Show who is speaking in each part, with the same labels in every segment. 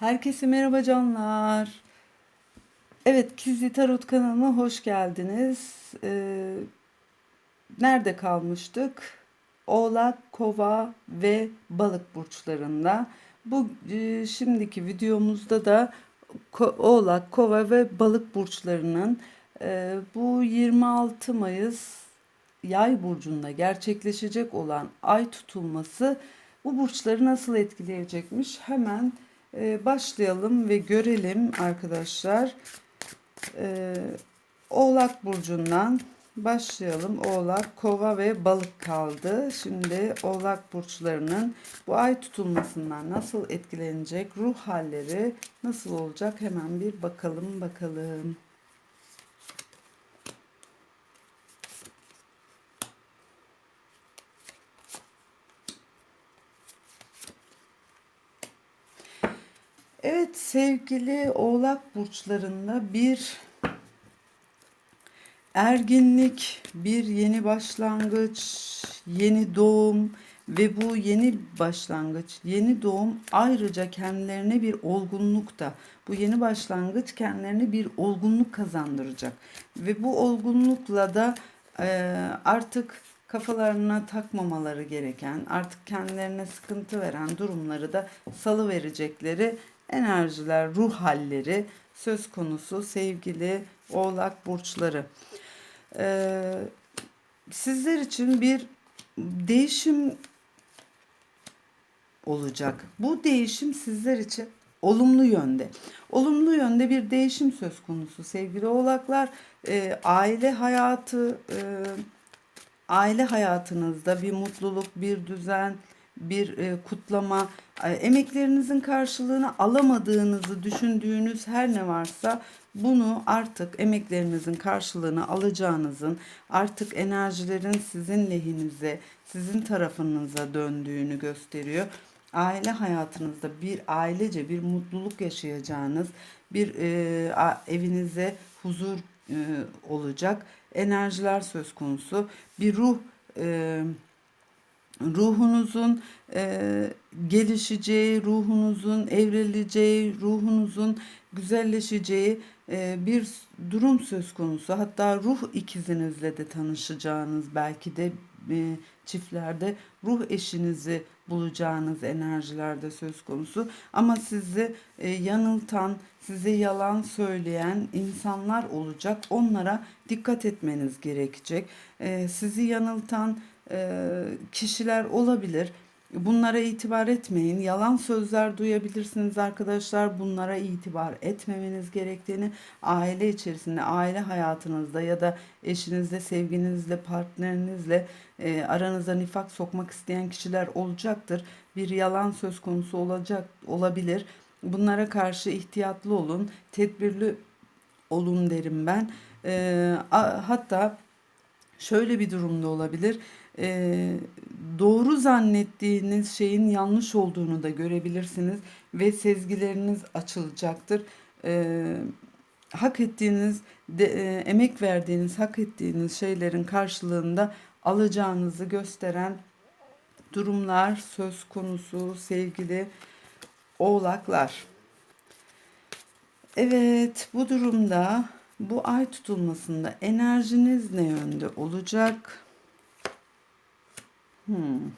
Speaker 1: Herkese merhaba canlar. Evet, Kizli Tarot kanalına hoş geldiniz. Ee, nerede kalmıştık? Oğlak, Kova ve Balık burçlarında. Bu e, şimdiki videomuzda da Ko- Oğlak, Kova ve Balık burçlarının e, bu 26 Mayıs Yay burcunda gerçekleşecek olan ay tutulması bu burçları nasıl etkileyecekmiş? Hemen e, başlayalım ve görelim arkadaşlar. E, Oğlak burcundan başlayalım. Oğlak, Kova ve Balık kaldı. Şimdi Oğlak burçlarının bu ay tutulmasından nasıl etkilenecek, ruh halleri nasıl olacak hemen bir bakalım bakalım. Evet sevgili Oğlak burçlarında bir erginlik, bir yeni başlangıç, yeni doğum ve bu yeni başlangıç, yeni doğum ayrıca kendilerine bir olgunluk da bu yeni başlangıç kendilerine bir olgunluk kazandıracak. Ve bu olgunlukla da e, artık kafalarına takmamaları gereken, artık kendilerine sıkıntı veren durumları da salı verecekleri enerjiler, ruh halleri söz konusu sevgili Oğlak burçları. Ee, sizler için bir değişim olacak. Bu değişim sizler için olumlu yönde. Olumlu yönde bir değişim söz konusu sevgili oğlaklar. Ee, aile hayatı, e, aile hayatınızda bir mutluluk, bir düzen, bir e, kutlama, e, emeklerinizin karşılığını alamadığınızı düşündüğünüz her ne varsa bunu artık emeklerinizin karşılığını alacağınızın, artık enerjilerin sizin lehinize, sizin tarafınıza döndüğünü gösteriyor. Aile hayatınızda bir ailece bir mutluluk yaşayacağınız, bir e, evinize huzur e, olacak enerjiler söz konusu. Bir ruh e, ruhunuzun e, gelişeceği, ruhunuzun evrileceği, ruhunuzun güzelleşeceği e, bir durum söz konusu. Hatta ruh ikizinizle de tanışacağınız belki de e, çiftlerde ruh eşinizi bulacağınız enerjilerde söz konusu. Ama sizi e, yanıltan, size yalan söyleyen insanlar olacak. Onlara dikkat etmeniz gerekecek. E, sizi yanıltan kişiler olabilir. Bunlara itibar etmeyin. Yalan sözler duyabilirsiniz arkadaşlar. Bunlara itibar etmemeniz gerektiğini aile içerisinde, aile hayatınızda ya da eşinizle, sevginizle, partnerinizle e, aranıza nifak sokmak isteyen kişiler olacaktır. Bir yalan söz konusu olacak olabilir. Bunlara karşı ihtiyatlı olun, tedbirli olun derim ben. E, a- hatta şöyle bir durumda olabilir. Ee, doğru zannettiğiniz şeyin yanlış olduğunu da görebilirsiniz ve sezgileriniz açılacaktır. Ee, hak ettiğiniz, de, e, emek verdiğiniz, hak ettiğiniz şeylerin karşılığında alacağınızı gösteren durumlar söz konusu sevgili oğlaklar. Evet, bu durumda bu ay tutulmasında enerjiniz ne yönde olacak? Hmm.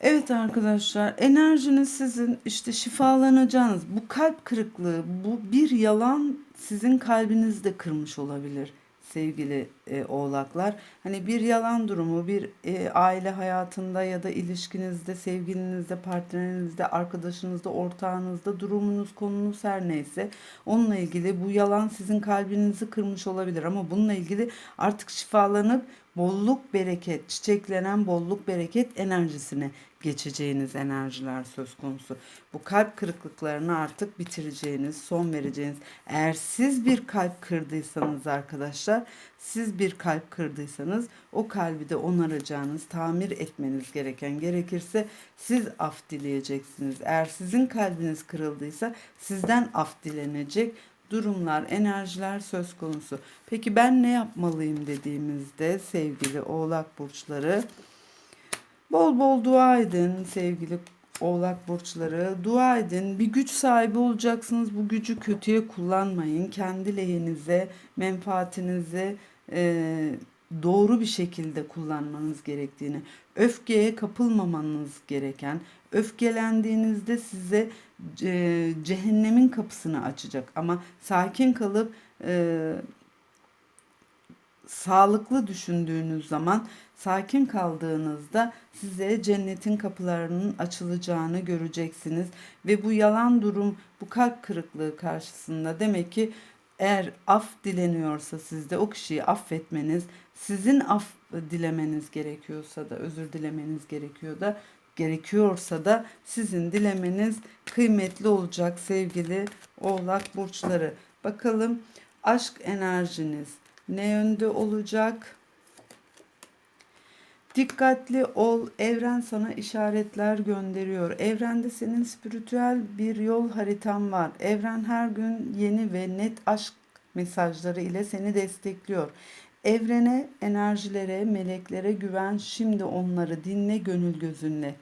Speaker 1: Evet arkadaşlar, enerjiniz sizin işte şifalanacağınız bu kalp kırıklığı, bu bir yalan sizin kalbinizde kırmış olabilir sevgili e, oğlaklar. Hani bir yalan durumu, bir e, aile hayatında ya da ilişkinizde, sevgilinizde, partnerinizde, arkadaşınızda, ortağınızda, durumunuz, konunuz her neyse onunla ilgili bu yalan sizin kalbinizi kırmış olabilir ama bununla ilgili artık şifalanıp bolluk bereket, çiçeklenen bolluk bereket enerjisine geçeceğiniz enerjiler söz konusu. Bu kalp kırıklıklarını artık bitireceğiniz, son vereceğiniz. Eğer siz bir kalp kırdıysanız arkadaşlar, siz bir kalp kırdıysanız o kalbi de onaracağınız, tamir etmeniz gereken gerekirse siz af dileyeceksiniz. Eğer sizin kalbiniz kırıldıysa sizden af dilenecek durumlar, enerjiler söz konusu. Peki ben ne yapmalıyım dediğimizde sevgili Oğlak burçları bol bol dua edin sevgili Oğlak burçları dua edin. Bir güç sahibi olacaksınız. Bu gücü kötüye kullanmayın. Kendi lehinize, menfaatinize e, doğru bir şekilde kullanmanız gerektiğini, öfkeye kapılmamanız gereken, öfkelendiğinizde size e, cehennemin kapısını açacak. Ama sakin kalıp e, sağlıklı düşündüğünüz zaman sakin kaldığınızda size cennetin kapılarının açılacağını göreceksiniz ve bu yalan durum bu kalp kırıklığı karşısında demek ki eğer af dileniyorsa sizde o kişiyi affetmeniz, sizin af dilemeniz gerekiyorsa da özür dilemeniz gerekiyor da gerekiyorsa da sizin dilemeniz kıymetli olacak sevgili Oğlak burçları. Bakalım aşk enerjiniz ne yönde olacak? Dikkatli ol. Evren sana işaretler gönderiyor. Evrende senin spiritüel bir yol haritan var. Evren her gün yeni ve net aşk mesajları ile seni destekliyor. Evrene, enerjilere, meleklere güven. Şimdi onları dinle gönül gözünle.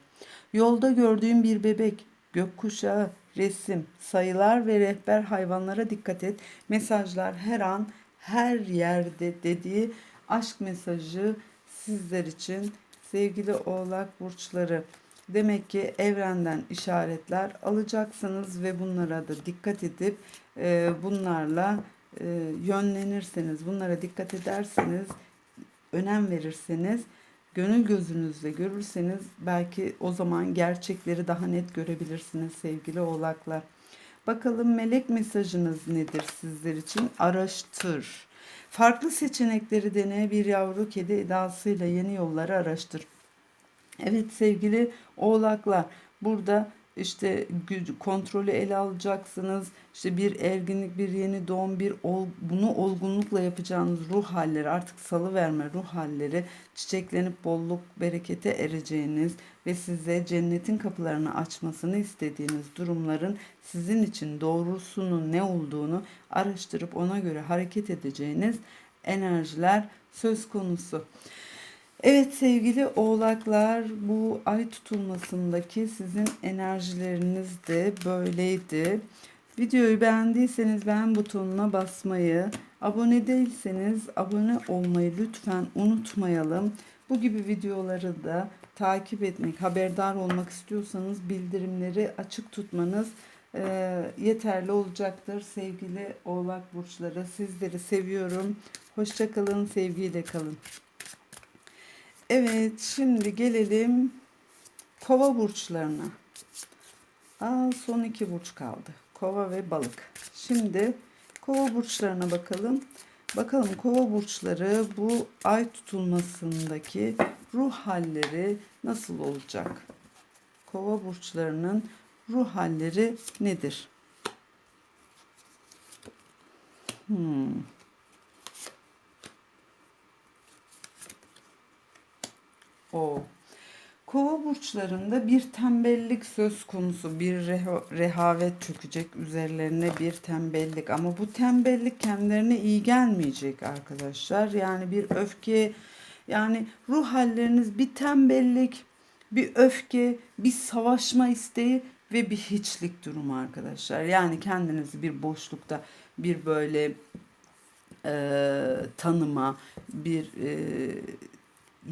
Speaker 1: Yolda gördüğün bir bebek, gökkuşağı, resim, sayılar ve rehber hayvanlara dikkat et. Mesajlar her an, her yerde dediği aşk mesajı sizler için sevgili oğlak burçları. Demek ki evrenden işaretler alacaksınız ve bunlara da dikkat edip e, bunlarla e, yönlenirseniz, bunlara dikkat ederseniz, önem verirseniz, gönül gözünüzle görürseniz belki o zaman gerçekleri daha net görebilirsiniz sevgili oğlaklar. Bakalım melek mesajınız nedir sizler için? Araştır. Farklı seçenekleri dene bir yavru kedi edasıyla yeni yolları araştır. Evet sevgili oğlaklar burada işte kontrolü ele alacaksınız. İşte bir erginlik, bir yeni doğum, bir ol, bunu olgunlukla yapacağınız ruh halleri, artık salı verme ruh halleri, çiçeklenip bolluk, berekete ereceğiniz ve size cennetin kapılarını açmasını istediğiniz durumların sizin için doğrusunun ne olduğunu araştırıp ona göre hareket edeceğiniz enerjiler söz konusu. Evet sevgili oğlaklar bu ay tutulmasındaki sizin enerjileriniz de böyleydi. Videoyu beğendiyseniz beğen butonuna basmayı, abone değilseniz abone olmayı lütfen unutmayalım. Bu gibi videoları da takip etmek, haberdar olmak istiyorsanız bildirimleri açık tutmanız e, yeterli olacaktır sevgili oğlak burçları. Sizleri seviyorum. Hoşçakalın, sevgiyle kalın. Evet, şimdi gelelim kova burçlarına. Aa, son iki burç kaldı. Kova ve balık. Şimdi kova burçlarına bakalım. Bakalım kova burçları bu ay tutulmasındaki ruh halleri nasıl olacak? Kova burçlarının ruh halleri nedir? Hmm. O. Kova burçlarında bir tembellik söz konusu, bir reha- rehavet çökecek üzerlerine bir tembellik. Ama bu tembellik kendilerine iyi gelmeyecek arkadaşlar. Yani bir öfke, yani ruh halleriniz bir tembellik, bir öfke, bir savaşma isteği ve bir hiçlik durumu arkadaşlar. Yani kendinizi bir boşlukta, bir böyle e, tanıma, bir e,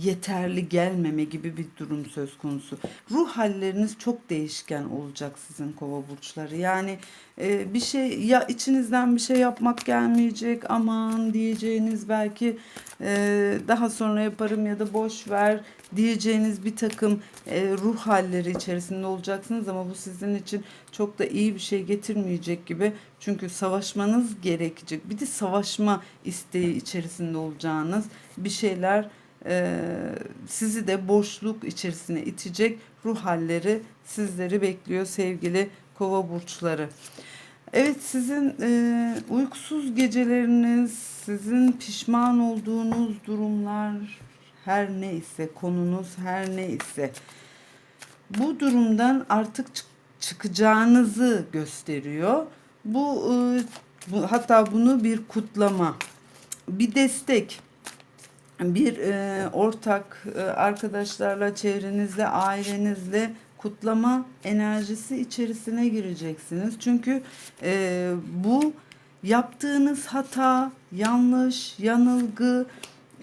Speaker 1: yeterli gelmeme gibi bir durum söz konusu. Ruh halleriniz çok değişken olacak sizin kova burçları. Yani e, bir şey ya içinizden bir şey yapmak gelmeyecek aman diyeceğiniz belki e, daha sonra yaparım ya da boş ver diyeceğiniz bir takım e, ruh halleri içerisinde olacaksınız ama bu sizin için çok da iyi bir şey getirmeyecek gibi. Çünkü savaşmanız gerekecek. Bir de savaşma isteği içerisinde olacağınız bir şeyler e, sizi de boşluk içerisine itecek ruh halleri sizleri bekliyor sevgili kova burçları. Evet sizin e, uykusuz geceleriniz, sizin pişman olduğunuz durumlar her neyse konunuz her neyse bu durumdan artık çık- çıkacağınızı gösteriyor. Bu, e, bu hatta bunu bir kutlama, bir destek bir e, ortak e, arkadaşlarla, çevrenizle, ailenizle kutlama enerjisi içerisine gireceksiniz. Çünkü e, bu yaptığınız hata, yanlış, yanılgı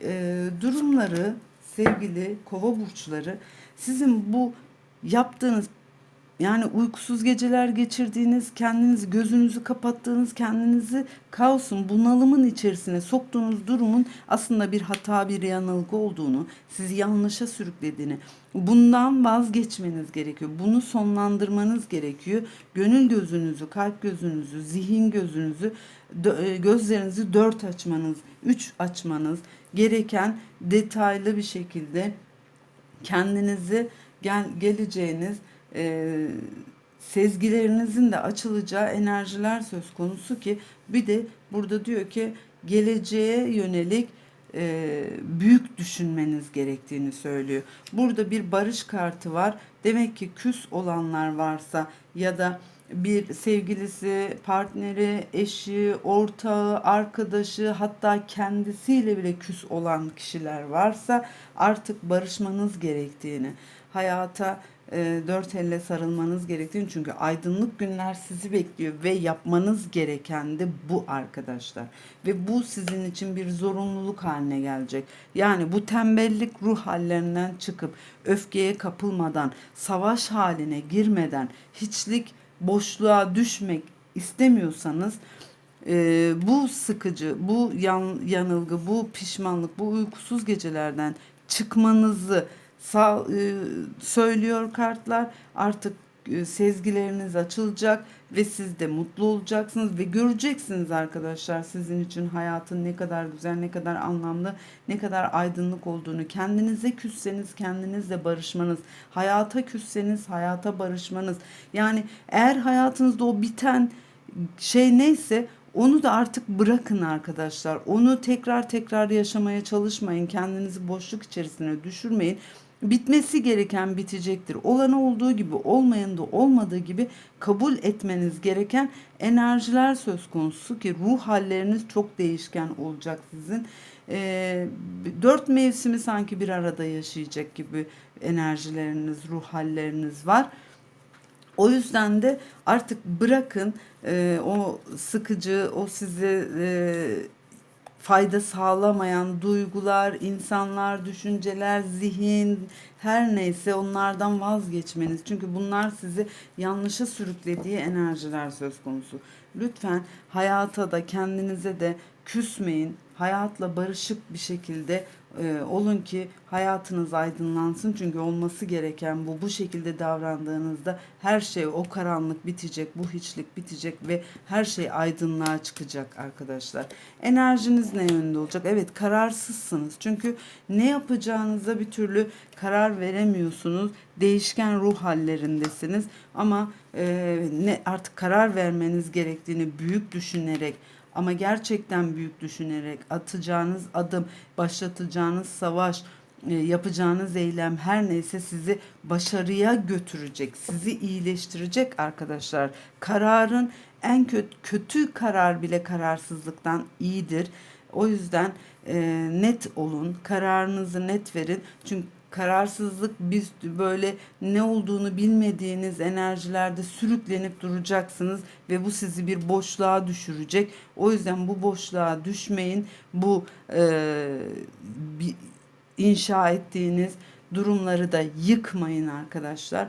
Speaker 1: e, durumları sevgili kova burçları sizin bu yaptığınız yani uykusuz geceler geçirdiğiniz, kendinizi gözünüzü kapattığınız, kendinizi kaosun, bunalımın içerisine soktuğunuz durumun aslında bir hata, bir yanılgı olduğunu, sizi yanlışa sürüklediğini, bundan vazgeçmeniz gerekiyor. Bunu sonlandırmanız gerekiyor. Gönül gözünüzü, kalp gözünüzü, zihin gözünüzü, e, gözlerinizi dört açmanız, üç açmanız gereken detaylı bir şekilde kendinizi gel, geleceğiniz e, sezgilerinizin de açılacağı enerjiler söz konusu ki bir de burada diyor ki geleceğe yönelik e, büyük düşünmeniz gerektiğini söylüyor. Burada bir barış kartı var. Demek ki küs olanlar varsa ya da bir sevgilisi, partneri, eşi, ortağı, arkadaşı hatta kendisiyle bile küs olan kişiler varsa artık barışmanız gerektiğini, hayata e, dört elle sarılmanız gerektiğini çünkü aydınlık günler sizi bekliyor ve yapmanız gereken de bu arkadaşlar. Ve bu sizin için bir zorunluluk haline gelecek. Yani bu tembellik ruh hallerinden çıkıp öfkeye kapılmadan, savaş haline girmeden, hiçlik boşluğa düşmek istemiyorsanız e, bu sıkıcı, bu yan, yanılgı, bu pişmanlık, bu uykusuz gecelerden çıkmanızı sağ, e, söylüyor kartlar. Artık e, sezgileriniz açılacak ve siz de mutlu olacaksınız ve göreceksiniz arkadaşlar sizin için hayatın ne kadar güzel, ne kadar anlamlı, ne kadar aydınlık olduğunu. Kendinize küsseniz kendinizle barışmanız, hayata küsseniz hayata barışmanız. Yani eğer hayatınızda o biten şey neyse onu da artık bırakın arkadaşlar. Onu tekrar tekrar yaşamaya çalışmayın. Kendinizi boşluk içerisine düşürmeyin bitmesi gereken bitecektir. Olanı olduğu gibi olmayan da olmadığı gibi kabul etmeniz gereken enerjiler söz konusu ki ruh halleriniz çok değişken olacak sizin. E, dört mevsimi sanki bir arada yaşayacak gibi enerjileriniz, ruh halleriniz var. O yüzden de artık bırakın e, o sıkıcı, o sizi e, fayda sağlamayan duygular, insanlar, düşünceler, zihin her neyse onlardan vazgeçmeniz. Çünkü bunlar sizi yanlışa sürüklediği enerjiler söz konusu. Lütfen hayata da kendinize de küsmeyin. Hayatla barışık bir şekilde e, olun ki hayatınız aydınlansın. Çünkü olması gereken bu. Bu şekilde davrandığınızda her şey o karanlık bitecek, bu hiçlik bitecek ve her şey aydınlığa çıkacak arkadaşlar. Enerjiniz ne yönde olacak? Evet kararsızsınız. Çünkü ne yapacağınıza bir türlü karar veremiyorsunuz. Değişken ruh hallerindesiniz. Ama e, ne artık karar vermeniz gerektiğini büyük düşünerek ama gerçekten büyük düşünerek atacağınız adım, başlatacağınız savaş, e, yapacağınız eylem her neyse sizi başarıya götürecek, sizi iyileştirecek arkadaşlar. Kararın en kötü, kötü karar bile kararsızlıktan iyidir. O yüzden e, net olun, kararınızı net verin. Çünkü kararsızlık biz böyle ne olduğunu bilmediğiniz enerjilerde sürüklenip duracaksınız ve bu sizi bir boşluğa düşürecek. O yüzden bu boşluğa düşmeyin. Bu e, bir, inşa ettiğiniz durumları da yıkmayın arkadaşlar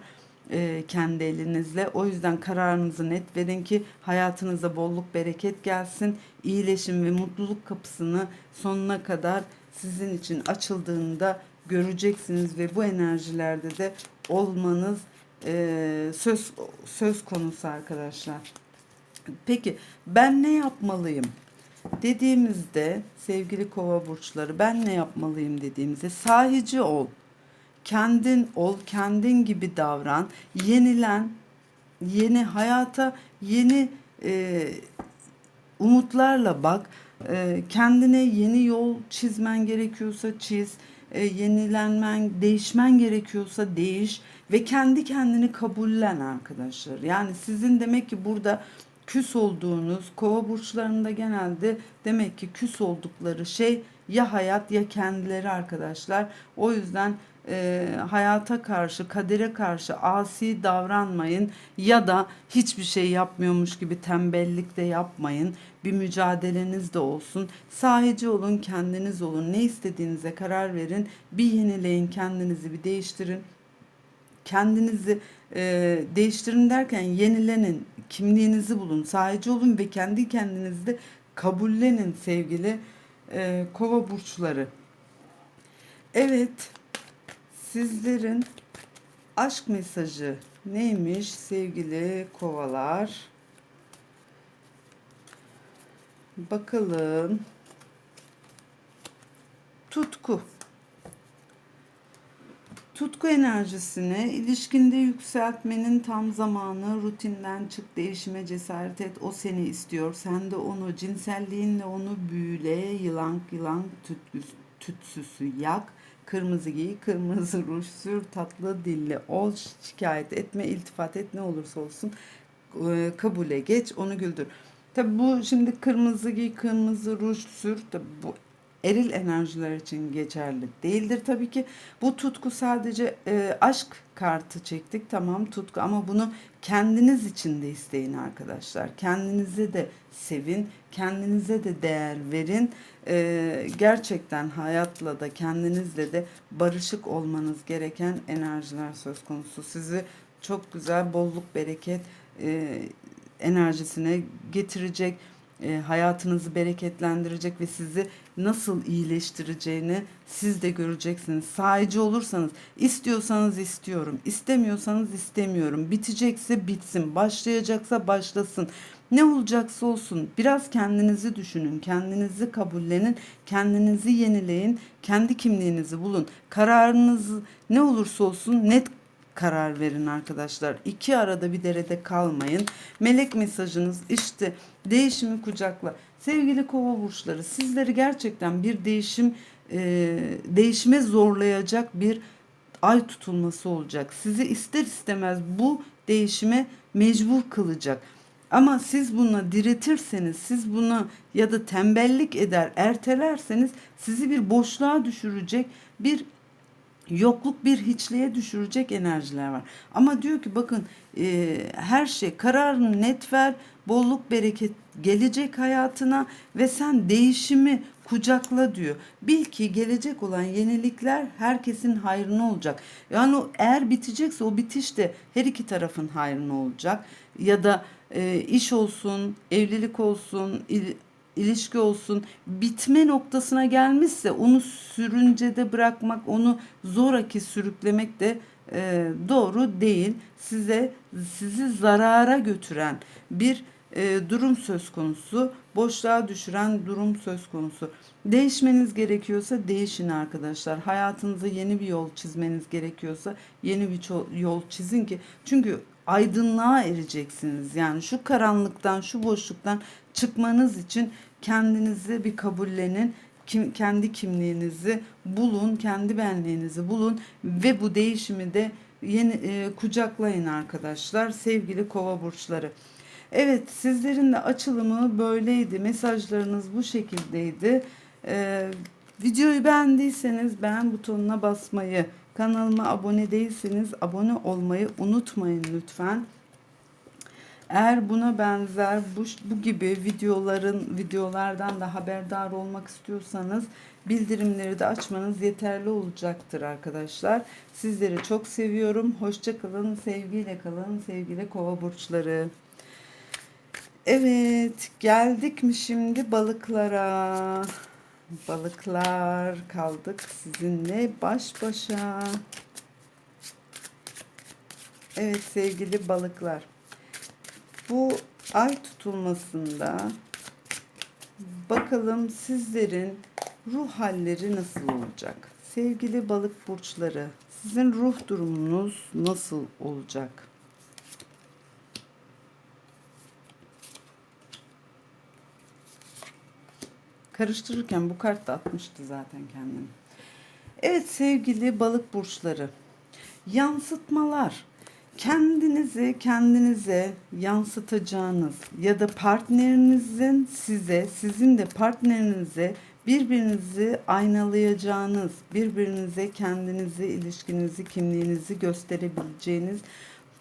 Speaker 1: e, kendi elinizle. O yüzden kararınızı net verin ki hayatınıza bolluk bereket gelsin. İyileşim ve mutluluk kapısını sonuna kadar sizin için açıldığında göreceksiniz ve bu enerjilerde de olmanız e, söz söz konusu arkadaşlar. Peki ben ne yapmalıyım? Dediğimizde sevgili kova burçları ben ne yapmalıyım dediğimizde sahici ol. Kendin ol, kendin gibi davran. Yenilen, yeni hayata yeni e, umutlarla bak. E, kendine yeni yol çizmen gerekiyorsa çiz e, yenilenmen, değişmen gerekiyorsa değiş ve kendi kendini kabullen arkadaşlar. Yani sizin demek ki burada küs olduğunuz kova burçlarında genelde demek ki küs oldukları şey ya hayat ya kendileri arkadaşlar. O yüzden e, hayata karşı, kadere karşı asi davranmayın ya da hiçbir şey yapmıyormuş gibi tembellik de yapmayın. Bir mücadeleniz de olsun. Sahici olun, kendiniz olun. Ne istediğinize karar verin. Bir yenileyin, kendinizi bir değiştirin kendinizi e, değiştirin derken yenilenin, kimliğinizi bulun, sahici olun ve kendi kendinizi de kabullenin sevgili e, kova burçları. Evet, sizlerin aşk mesajı neymiş sevgili kovalar? Bakalım. Tutku. Tutku enerjisini ilişkinde yükseltmenin tam zamanı. Rutinden çık, değişime cesaret et. O seni istiyor. Sen de onu cinselliğinle onu büyüle. Yılan yılan tütsüsü yak. Kırmızı giy, kırmızı ruj sür, tatlı dille ol, şikayet etme, iltifat et ne olursa olsun e, kabule geç, onu güldür. Tabi bu şimdi kırmızı giy, kırmızı ruj sür, tabi bu eril enerjiler için geçerli değildir tabii ki. Bu tutku sadece e, aşk kartı çektik tamam tutku ama bunu kendiniz için de isteyin arkadaşlar. Kendinize de sevin, kendinize de değer verin. E, gerçekten hayatla da kendinizle de barışık olmanız gereken enerjiler söz konusu. Sizi çok güzel bolluk bereket e, enerjisine getirecek e, hayatınızı bereketlendirecek ve sizi nasıl iyileştireceğini siz de göreceksiniz. Sahici olursanız, istiyorsanız istiyorum, istemiyorsanız istemiyorum. Bitecekse bitsin, başlayacaksa başlasın. Ne olacaksa olsun biraz kendinizi düşünün, kendinizi kabullenin, kendinizi yenileyin, kendi kimliğinizi bulun. Kararınız ne olursa olsun net karar verin arkadaşlar. İki arada bir derede kalmayın. Melek mesajınız işte değişimi kucakla. Sevgili kova burçları sizleri gerçekten bir değişim e, değişime zorlayacak bir ay tutulması olacak. Sizi ister istemez bu değişime mecbur kılacak. Ama siz buna diretirseniz, siz buna ya da tembellik eder, ertelerseniz sizi bir boşluğa düşürecek bir yokluk bir hiçliğe düşürecek enerjiler var. Ama diyor ki bakın e, her şey kararını net ver, bolluk bereket gelecek hayatına ve sen değişimi kucakla diyor. Bil ki gelecek olan yenilikler herkesin hayrına olacak. Yani o eğer bitecekse o bitiş de her iki tarafın hayrına olacak. Ya da e, iş olsun, evlilik olsun, il, ilişki olsun bitme noktasına gelmişse onu sürüncede bırakmak, onu zoraki sürüklemek de e, doğru değil. Size sizi zarara götüren bir e, durum söz konusu, boşluğa düşüren durum söz konusu. Değişmeniz gerekiyorsa değişin arkadaşlar. Hayatınıza yeni bir yol çizmeniz gerekiyorsa yeni bir yol çizin ki çünkü aydınlığa ereceksiniz. Yani şu karanlıktan, şu boşluktan çıkmanız için kendinizi bir kabullenin. Kim, kendi kimliğinizi bulun, kendi benliğinizi bulun ve bu değişimi de yeni e, kucaklayın arkadaşlar. Sevgili Kova burçları. Evet, sizlerin de açılımı böyleydi. Mesajlarınız bu şekildeydi. Ee, videoyu beğendiyseniz beğen butonuna basmayı, kanalıma abone değilseniz abone olmayı unutmayın lütfen. Eğer buna benzer bu, bu gibi videoların videolardan da haberdar olmak istiyorsanız bildirimleri de açmanız yeterli olacaktır arkadaşlar. Sizleri çok seviyorum. Hoşça kalın, sevgiyle kalın sevgili kova burçları. Evet, geldik mi şimdi balıklara? Balıklar kaldık sizinle baş başa. Evet sevgili balıklar. Bu ay tutulmasında bakalım sizlerin ruh halleri nasıl olacak? Sevgili balık burçları, sizin ruh durumunuz nasıl olacak? Karıştırırken bu kart da atmıştı zaten kendini. Evet sevgili balık burçları, yansıtmalar kendinizi kendinize yansıtacağınız ya da partnerinizin size, sizin de partnerinize birbirinizi aynalayacağınız, birbirinize kendinizi, ilişkinizi, kimliğinizi gösterebileceğiniz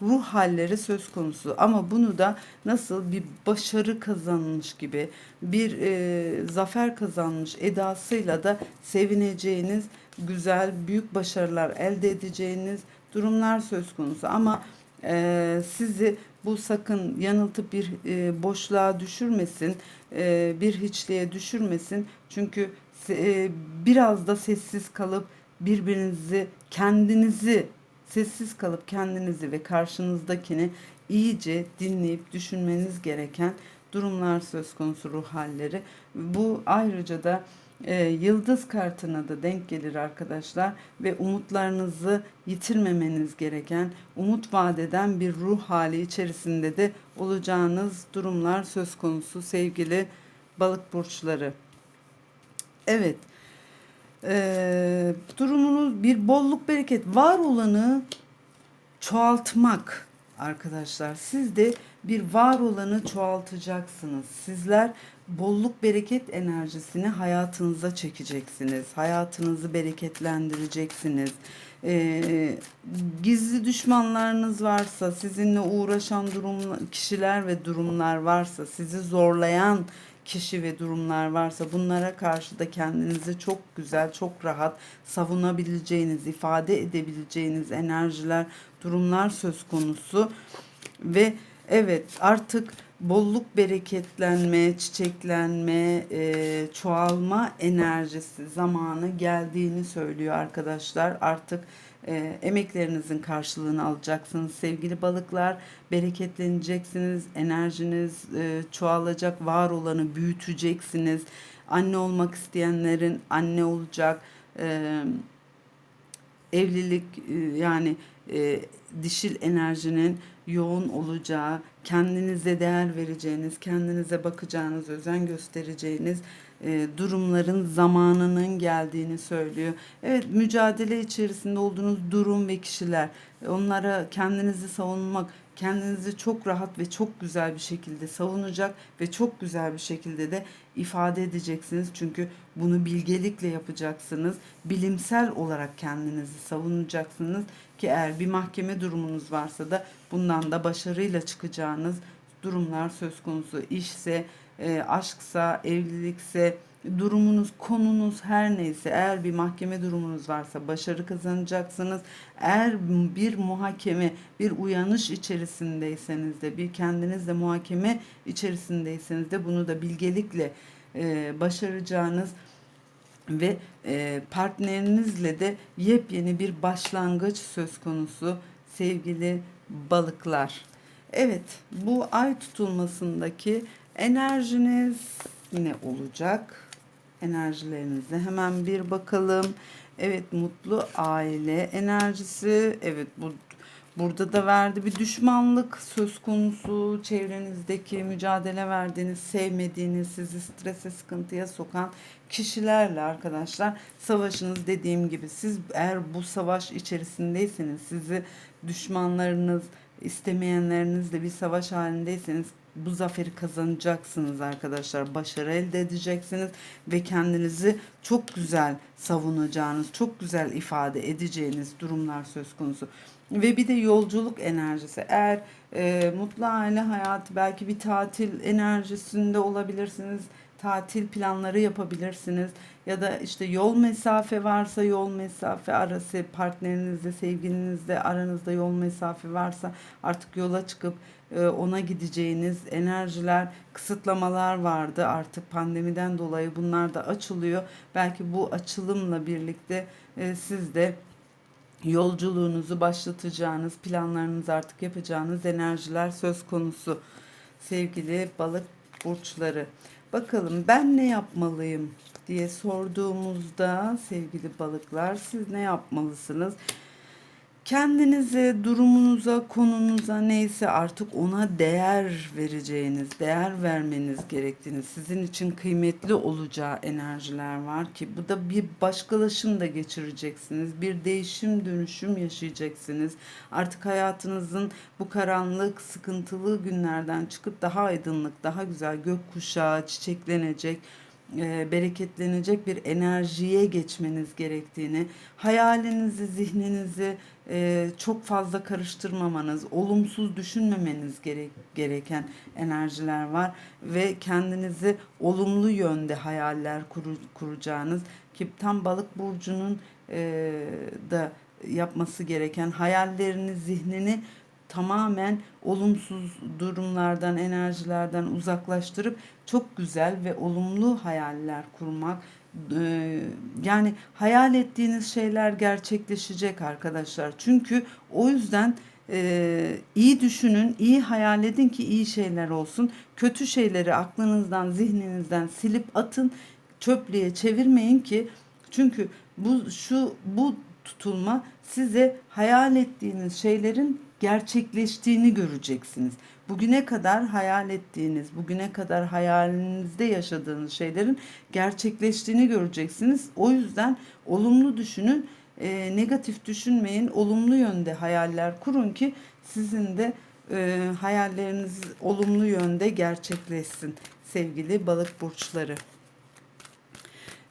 Speaker 1: ruh halleri söz konusu. Ama bunu da nasıl bir başarı kazanmış gibi, bir e, zafer kazanmış edasıyla da sevineceğiniz, güzel, büyük başarılar elde edeceğiniz durumlar söz konusu. Ama e, sizi bu sakın yanıltıp bir e, boşluğa düşürmesin, e, bir hiçliğe düşürmesin. Çünkü e, biraz da sessiz kalıp birbirinizi, kendinizi sessiz kalıp kendinizi ve karşınızdakini iyice dinleyip düşünmeniz gereken durumlar söz konusu ruh halleri. Bu ayrıca da e, yıldız kartına da denk gelir arkadaşlar ve umutlarınızı yitirmemeniz gereken, umut vadeden bir ruh hali içerisinde de olacağınız durumlar söz konusu sevgili balık burçları. Evet. Ee, durumunuz bir bolluk bereket var olanı çoğaltmak arkadaşlar. Siz de bir var olanı çoğaltacaksınız. Sizler bolluk bereket enerjisini hayatınıza çekeceksiniz. Hayatınızı bereketlendireceksiniz. Ee, gizli düşmanlarınız varsa, sizinle uğraşan durum kişiler ve durumlar varsa, sizi zorlayan kişi ve durumlar varsa bunlara karşı da kendinizi çok güzel, çok rahat savunabileceğiniz, ifade edebileceğiniz enerjiler, durumlar söz konusu ve evet artık bolluk bereketlenme, çiçeklenme, e, çoğalma enerjisi zamanı geldiğini söylüyor arkadaşlar. Artık e, emeklerinizin karşılığını alacaksınız sevgili balıklar. Bereketleneceksiniz, enerjiniz e, çoğalacak, var olanı büyüteceksiniz. Anne olmak isteyenlerin anne olacak. E, evlilik e, yani e, dişil enerjinin yoğun olacağı, kendinize değer vereceğiniz, kendinize bakacağınız, özen göstereceğiniz e, durumların zamanının geldiğini söylüyor. Evet mücadele içerisinde olduğunuz durum ve kişiler onlara kendinizi savunmak, kendinizi çok rahat ve çok güzel bir şekilde savunacak ve çok güzel bir şekilde de ifade edeceksiniz. Çünkü bunu bilgelikle yapacaksınız. Bilimsel olarak kendinizi savunacaksınız ki eğer bir mahkeme durumunuz varsa da bundan da başarıyla çıkacağınız durumlar söz konusu. İşse, e, aşksa, evlilikse, durumunuz, konunuz her neyse eğer bir mahkeme durumunuz varsa başarı kazanacaksınız. Eğer bir muhakeme, bir uyanış içerisindeyseniz de bir kendinizle muhakeme içerisindeyseniz de bunu da bilgelikle e, başaracağınız ve e, partnerinizle de yepyeni bir başlangıç söz konusu sevgili balıklar. Evet bu ay tutulmasındaki enerjiniz ne olacak? Enerjilerinize hemen bir bakalım. Evet mutlu aile enerjisi. Evet bu Burada da verdi bir düşmanlık söz konusu. Çevrenizdeki mücadele verdiğiniz, sevmediğiniz, sizi strese, sıkıntıya sokan kişilerle arkadaşlar savaşınız dediğim gibi siz eğer bu savaş içerisindeyseniz sizi düşmanlarınız, istemeyenlerinizle bir savaş halindeyseniz bu zaferi kazanacaksınız arkadaşlar. Başarı elde edeceksiniz ve kendinizi çok güzel savunacağınız, çok güzel ifade edeceğiniz durumlar söz konusu. Ve bir de yolculuk enerjisi. Eğer e, mutlu aile hayatı belki bir tatil enerjisinde olabilirsiniz. Tatil planları yapabilirsiniz. Ya da işte yol mesafe varsa yol mesafe arası partnerinizle, sevgilinizle aranızda yol mesafe varsa artık yola çıkıp e, ona gideceğiniz enerjiler, kısıtlamalar vardı. Artık pandemiden dolayı bunlar da açılıyor. Belki bu açılımla birlikte e, siz de yolculuğunuzu başlatacağınız, planlarınızı artık yapacağınız enerjiler söz konusu. Sevgili balık burçları. Bakalım ben ne yapmalıyım diye sorduğumuzda sevgili balıklar siz ne yapmalısınız? Kendinize, durumunuza, konunuza neyse artık ona değer vereceğiniz, değer vermeniz gerektiğini, sizin için kıymetli olacağı enerjiler var ki bu da bir başkalaşım da geçireceksiniz. Bir değişim, dönüşüm yaşayacaksınız. Artık hayatınızın bu karanlık, sıkıntılı günlerden çıkıp daha aydınlık, daha güzel gökkuşağı çiçeklenecek e, bereketlenecek bir enerjiye geçmeniz gerektiğini, hayalinizi, zihninizi e, çok fazla karıştırmamanız, olumsuz düşünmemeniz gerek, gereken enerjiler var ve kendinizi olumlu yönde hayaller kuru, kuracağınız ki tam balık burcunun e, da yapması gereken hayallerini, zihnini tamamen olumsuz durumlardan, enerjilerden uzaklaştırıp çok güzel ve olumlu hayaller kurmak. Ee, yani hayal ettiğiniz şeyler gerçekleşecek arkadaşlar. Çünkü o yüzden e, iyi düşünün, iyi hayal edin ki iyi şeyler olsun. Kötü şeyleri aklınızdan, zihninizden silip atın. Çöplüğe çevirmeyin ki çünkü bu şu bu tutulma size hayal ettiğiniz şeylerin gerçekleştiğini göreceksiniz. Bugüne kadar hayal ettiğiniz, bugüne kadar hayalinizde yaşadığınız şeylerin gerçekleştiğini göreceksiniz. O yüzden olumlu düşünün, e, negatif düşünmeyin, olumlu yönde hayaller kurun ki sizin de e, hayalleriniz olumlu yönde gerçekleşsin sevgili balık burçları.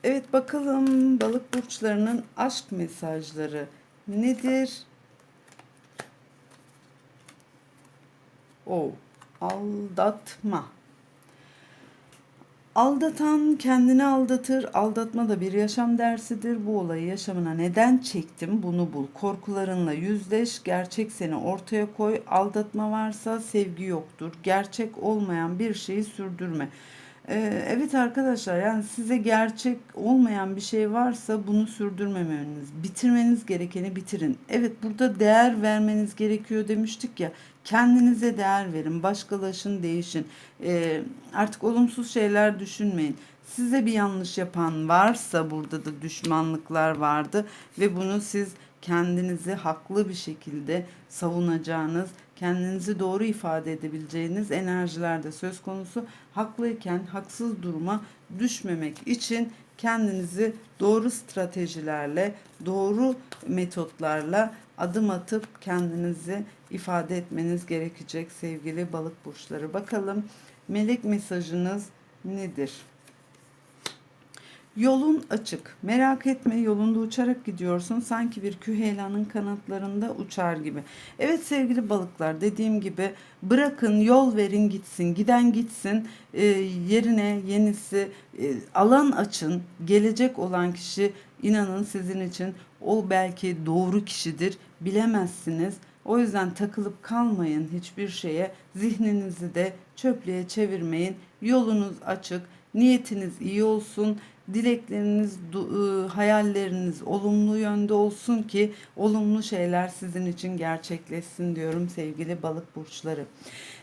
Speaker 1: Evet bakalım balık burçlarının aşk mesajları nedir? O aldatma. Aldatan kendini aldatır. Aldatma da bir yaşam dersidir. Bu olayı yaşamına neden çektim bunu bul. Korkularınla yüzleş. Gerçek seni ortaya koy. Aldatma varsa sevgi yoktur. Gerçek olmayan bir şeyi sürdürme. Ee, evet arkadaşlar yani size gerçek olmayan bir şey varsa bunu sürdürmemeniz, bitirmeniz gerekeni bitirin. Evet burada değer vermeniz gerekiyor demiştik ya. Kendinize değer verin, başkalaşın, değişin. Ee, artık olumsuz şeyler düşünmeyin. Size bir yanlış yapan varsa burada da düşmanlıklar vardı ve bunu siz kendinizi haklı bir şekilde savunacağınız, kendinizi doğru ifade edebileceğiniz enerjilerde söz konusu. Haklıyken haksız duruma düşmemek için kendinizi doğru stratejilerle, doğru metotlarla adım atıp kendinizi ifade etmeniz gerekecek sevgili balık burçları. Bakalım melek mesajınız nedir? Yolun açık. Merak etme yolunda uçarak gidiyorsun. Sanki bir küheylanın kanatlarında uçar gibi. Evet sevgili balıklar dediğim gibi bırakın yol verin gitsin. Giden gitsin. E, yerine yenisi e, alan açın. Gelecek olan kişi inanın sizin için o belki doğru kişidir. Bilemezsiniz. O yüzden takılıp kalmayın hiçbir şeye. Zihninizi de çöplüğe çevirmeyin. Yolunuz açık. Niyetiniz iyi olsun dilekleriniz, ıı, hayalleriniz olumlu yönde olsun ki olumlu şeyler sizin için gerçekleşsin diyorum sevgili balık burçları.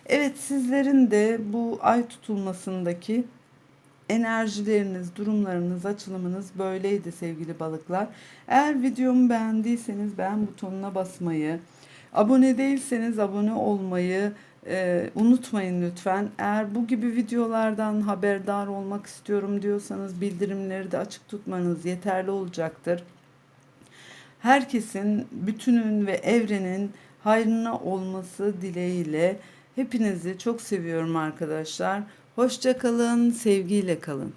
Speaker 1: Evet sizlerin de bu ay tutulmasındaki enerjileriniz, durumlarınız, açılımınız böyleydi sevgili balıklar. Eğer videomu beğendiyseniz beğen butonuna basmayı, abone değilseniz abone olmayı, ee, unutmayın lütfen. Eğer bu gibi videolardan haberdar olmak istiyorum diyorsanız bildirimleri de açık tutmanız yeterli olacaktır. Herkesin, bütünün ve evrenin hayrına olması dileğiyle hepinizi çok seviyorum arkadaşlar. Hoşça kalın, sevgiyle kalın.